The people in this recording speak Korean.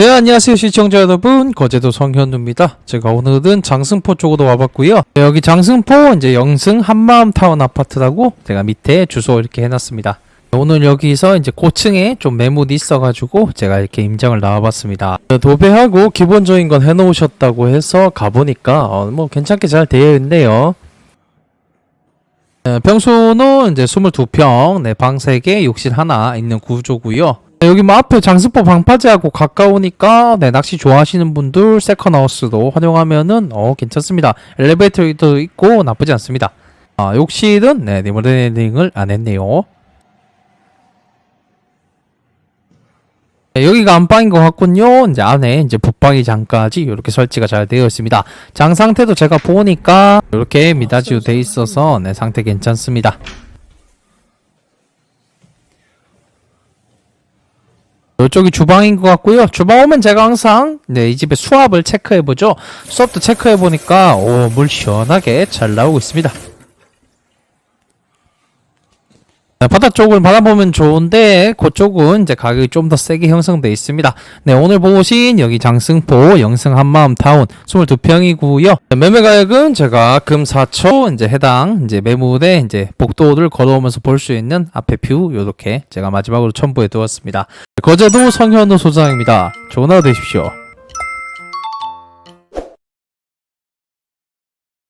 네 안녕하세요 시청자 여러분. 거제도 성현우입니다. 제가 오늘은 장승포 쪽으로 와봤고요. 네, 여기 장승포 이제 영승 한마음타운 아파트라고 제가 밑에 주소 이렇게 해놨습니다. 오늘 여기서 이제 고층에 좀 매물이 있어가지고 제가 이렇게 임장을 나와봤습니다. 네, 도배하고 기본적인 건 해놓으셨다고 해서 가보니까 어, 뭐 괜찮게 잘 되어 있네요. 네, 평수는 이제 22평, 네, 방 3개, 욕실 하나 있는 구조고요. 네, 여기 뭐 앞에 장스포 방파제하고 가까우니까 네, 낚시 좋아하시는 분들 세컨하우스도 활용하면은 어 괜찮습니다. 엘리베이터도 있고 나쁘지 않습니다. 아, 욕실은 네, 리모델링을 안 했네요. 네, 여기가 안방인 것 같군요. 이제 안에 이제 붙박이장까지 이렇게 설치가 잘 되어 있습니다. 장 상태도 제가 보니까 이렇게 미닫이로 돼 있어서 네, 상태 괜찮습니다. 이쪽이 주방인 것 같고요. 주방 오면 제가 항상 네, 이 집의 수압을 체크해 보죠. 수압도 체크해 보니까 오, 물 시원하게 잘 나오고 있습니다. 네, 바다 쪽을 바라보면 좋은데 그쪽은 이제 가격이 좀 더 세게 형성돼 있습니다. 네 오늘 보신 여기 장승포 영승 한마음 타운 22평이고요. 매매 가격은 제가 금 4초 이제 해당 이제 매물에 이제 복도를 걸어오면서 볼 수 있는 앞에 뷰 이렇게 제가 마지막으로 첨부해 두었습니다. 거제도 성현우 소장입니다. 좋은 하루 되십시오.